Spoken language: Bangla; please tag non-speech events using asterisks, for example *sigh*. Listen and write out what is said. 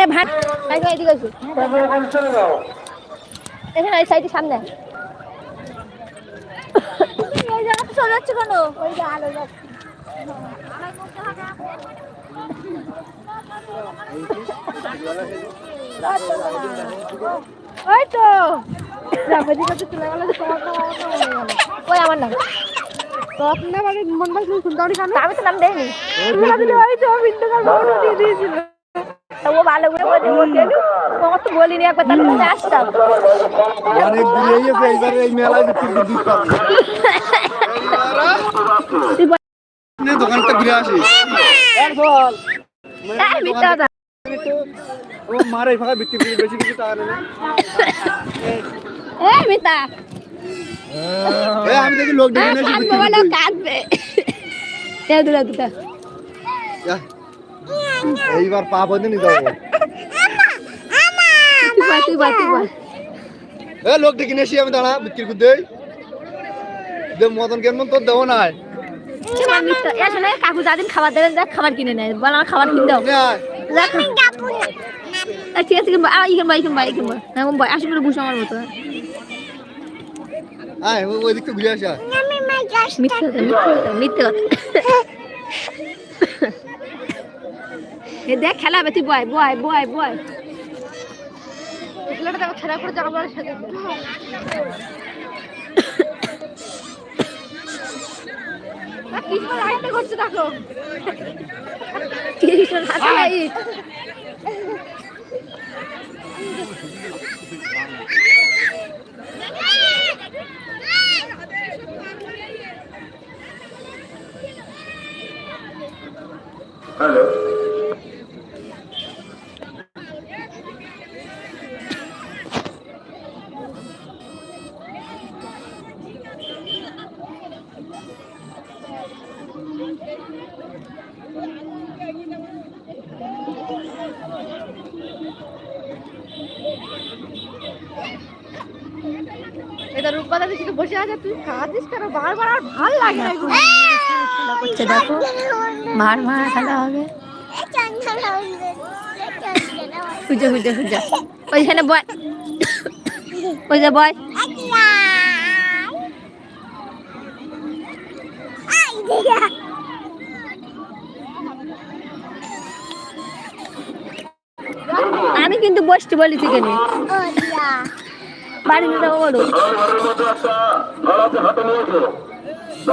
এ ভাট সাইকেল এদিকে আসো। এখানে এই সামনে। এই চলে যাচ্ছে কেন? ওই যে আলো যাচ্ছে। ওই তো। রাবাজি কাছে চলে গেল তোমার নাম আমার নাম ওই আমার নাম তো আপনার মন ভাই কেন আমি তো নাম দেয়নি ওই তো বিন্দু দিয়ে দিয়েছিল। তো ও ভালো করে বলে বলছিল তোমার তো বলিনি একবার তাহলে তুমি আসতাম অনেক দূরে গেছে এইবার এই মেলায় বিক্রি দুধ পাবে তুই বল নে দোকানটা ঘুরে আসি এই মিথ্যা কথা ও মারে ফাঁকা বিক্রি করে বেশি কিছু টাকা নেবে এই মিথ্যা এ আমি দেখি লোক ডেকে নিয়েছি কাঁদবে বিক্রি বলো করতে। কাঁদবে এই দুটা দুটা যা। এইবার পা বন্ধে তুই বল এ লোক ডেকে নিয়েছি আমি দাঁড়া বিক্রি করতে দে মদন কেমন তোর দেবো না কাকু যাদিন খাবার দেবেন খাবার কিনে নেয়। বল আমার খাবার কিনে দাও। ঠিক আছে কিনবো। ইখান ভাই ইখান ভাই ইখান ভাই হ্যাঁ ভাই আসি করে বসে আমার মতো। আয় ও- ওই দিক তো ঘুরে আসা। মিথ্যে কথা মিথ্যে কথা মিথ্যে কথা। *laughs* এ দেখ খেলা তুই বয় বয় বয় বয়। খেলা করে যাব সাথে কৃষ্ণ করছে দেখো? কৃষ্ণ এটা রূপবাদা দিকে বসে আছে তুই কাঁদিস কেন? বারবার আর ভালো লাগে না। করছে দেখো। মার মার খেলা হবে। খুঁজে খুঁজে খুঁজে। ওইখানে বয়। ওই যে বয়। আমি কিন্তু বসতে বলেছি কেন বাড়ি নিতে বলো।